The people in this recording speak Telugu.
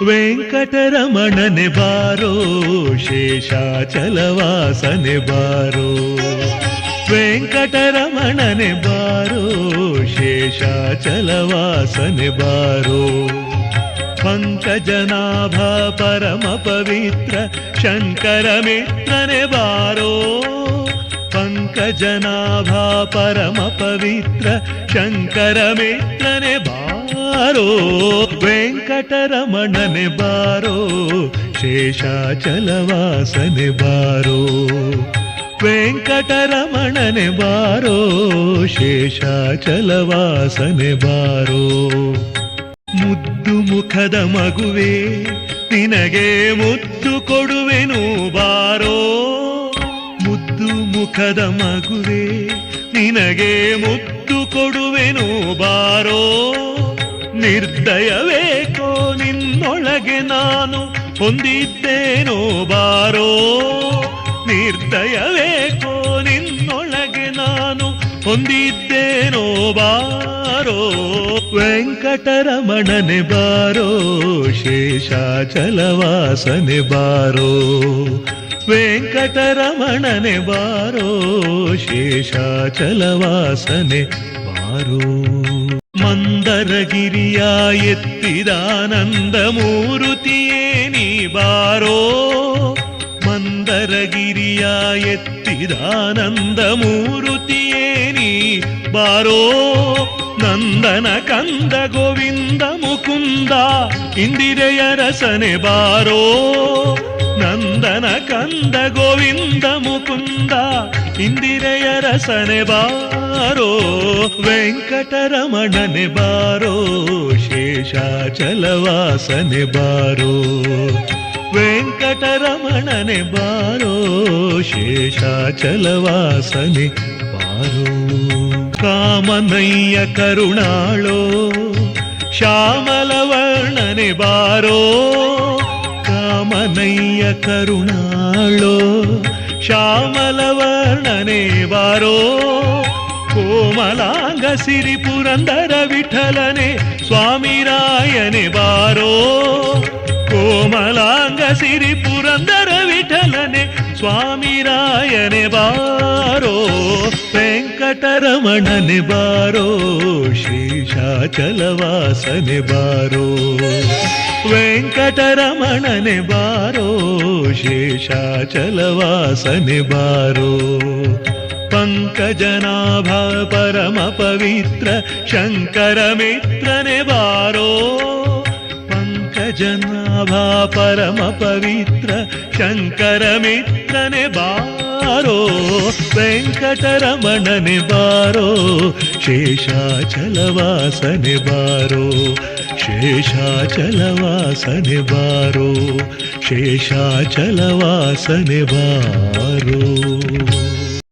ವೆಂಕಟರಮಣನೆ ಬಾರೋ ಶೇಷಾಚಲವಾಸನೆ ಬಾರೋ ವೆಂಕಟರಮಣನೆ ಬಾರೋ ಶೇಷಾಚಲವಾಸನೆ ಬಾರೋ ಪಂಕಜನಾಭ ಪರಮ ಪವಿತ್ರ ಶಂಕರ ಮಿತ್ರನೆ ಬಾರೋ ಪಂಕಜನಾಭ ಪರಮ ಪವಿತ್ರ ಶಂಕರ ಮಿತ್ರನೆ ಬಾರೋ ವೆಂಕಟರಮಣನೆ ಬಾರೋ, ಶೇಷಾಚಲವಾಸನೆ ಬಾರೋ. ವೆಂಕಟರಮಣನೆ ಬಾರೋ, ಶೇಷಾಚಲವಾಸನೆ ಬಾರೋ. ಮುದ್ದು ಮುಖದ ಮಗುವೆ, ನಿನಗೆ ಮುದ್ದು ಕೊಡುವೆನು ಬಾರೋ. ಮುದ್ದು ಮುಖದ ಮಗುವೆ, ನಿನಗೆ ಮುದ್ದು ಕೊಡುವೆನು ಬಾರೋ. ನಿರ್ದಯವೇಕೋ ನಿನ್ನೊಳಗೆ ನಾನು ಹೊಂದಿದ್ದೇನೋ ಬಾರೋ. ನಿರ್ದಯವೇಕೋ ನಿನ್ನೊಳಗೆ ನಾನು ಹೊಂದಿದ್ದೇನೋ ಬಾರೋ. ವೆಂಕಟರಮಣನೆ ಬಾರೋ, ಶೇಷಾಚಲವಾಸನೆ ಬಾರೋ. ವೆಂಕಟರಮಣನೆ ಬಾರೋ, ಶೇಷಾಚಲವಾಸನೆ ಬಾರೋ. ಮಂದರಗಿರಿಯ ಎತ್ತಿದಾನಂದ ಮೂರುತಿಯೇ ನೀ ಬಾರೋ ಮಂದರಗಿರಿಯ ಎತ್ತಿದಾನಂದ ಮೂರುತಿಯೇ ನೀ ಬಾರೋ ನಂದನ ಕಂದ ಗೋವಿಂದ ಮುಕುಂದ ಇಂದಿರೆಯ ರಸನೆ ಬಾರೋ ನಂದನ ಕಂದ ಗೋವಿಂದ ಮುಕುಂದ ಇಂದಿರೆಯ ರಸನೆ ಬಾರೋ ವೆಂಕಟರಮಣನೆ ಬಾರೋ ಶೇಷಾಚಲವಾಸನೆ ಬಾರೋ ವೆಂಕಟರಮಣನೆ ಬಾರೋ ಶೇಷಾಚಲವಾಸನೆ ಬಾರೋ ಕಾಮನಯ್ಯ ಕರುಣಾಳೋ ಶ್ಯಾಮಲವರ್ಣನೆ ಬಾರೋ కరుణయ్య శ్యామల వర్ణనే వారో. కోమలాంగ సిరి పురందర విఠలనే స్వామిరాయనే వారో. కోమలాంగ సిరి పురందర విఠలనే స్వామిరాయనే వారో. వెంకటరమణనే బారో శ్రీశాచలవాసనే వారో. ವೆಂಕಟರಮಣನೆ ಬಾರೋ ಶೇಷಾಚಲವಾಸನೆ ಬಾರೋ ಪಂಕಜನಾಭ ಪರಮ ಪವಿತ್ರ ಶಂಕರ ಮಿತ್ರನೆ ಬಾರೋ ಪಂಕಜನಾಭ ಪರಮ ಪವಿತ್ರ ಶಂಕರ ಮಿತ್ರನೆ ಬಾರೋ ವೆಂಕಟರಮಣನೆ ಬಾರೋ ಶೇಷಾಚಲವಾಸನೆ ಬಾರೋ శేషాచలవాసని బారో శేషాచలవాసని బారో